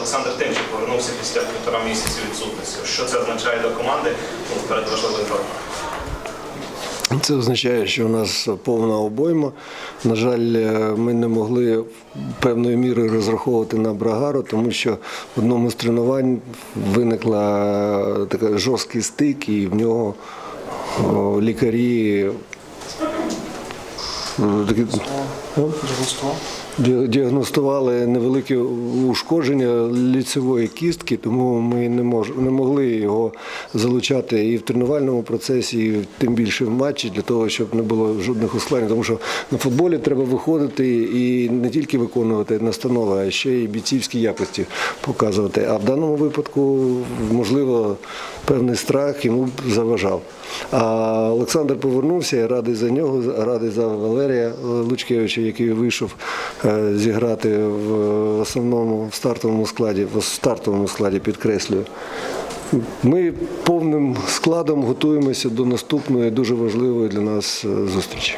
Олександр Тимчик повернувся після півтора місяці відсутності. Що це означає для команди перед важливою грою? Це означає, що у нас повна обойма. На жаль, е, ми не могли певною мірою розраховувати на Брагару, тому що в одному з тренувань виникла така жорсткий стик, і в нього лікарі е, такі, Ді- Діагностували невелике ушкодження ліцевої кістки, тому ми не мож, не могли його залучати і в тренувальному процесі, і тим більше в матчі, для того, щоб не було жодних ускладнень. Тому що на футболі треба виходити і не тільки виконувати настанови, а ще й бійцівські якості показувати. А в даному випадку, можливо, певний страх йому заважав. А Олександр повернувся, я радий за нього, радий за Валерія Лучкевича, який вийшов е, зіграти в основному в стартовому складі, в стартовому складі підкреслюю. Ми повним складом готуємося до наступної дуже важливої для нас е, зустрічі.